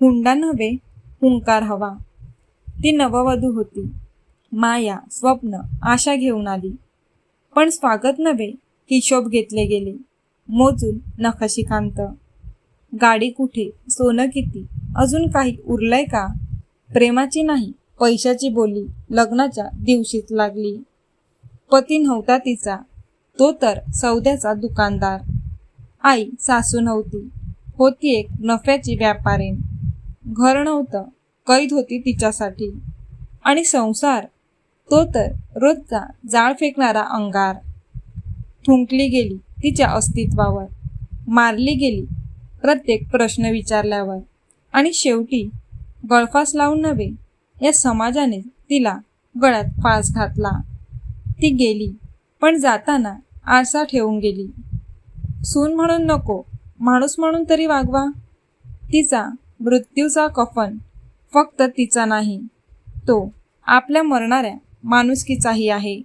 हुंडा नव्हे हुंकार हवा. ती नववधू होती. माया स्वप्न आशा घेऊन आली. पण स्वागत नव्हे हिशोब घेतले गेले. मोजून नखशिकांत गाडी कुठे सोनं किती अजून काही उरलंय का? प्रेमाची नाही पैशाची बोली लग्नाच्या दिवशीच लागली. पती नव्हता तिचा तो तर सौद्याचा दुकानदार. आई सासू नव्हती. होती एक नफ्याची व्यापारीण. घर नव्हतं. कैद होती तिच्यासाठी. आणि संसार तो तर रोजचा जाळ फेकणारा अंगार. थुंकली गेली तिच्या अस्तित्वावर. मारली गेली प्रत्येक प्रश्न विचारल्यावर. आणि शेवटी गळफास लावून नव्हे या समाजाने तिला गळ्यात फास घातला. ती गेली पण जाताना आरसा ठेवून गेली. सून म्हणून नको माणूस म्हणून तरी वागवा. तिचा मृत्यूचा कफन. फक्त तिचा नाही. तो आपल्या मरणाऱ्या माणुसकीचाही आहे.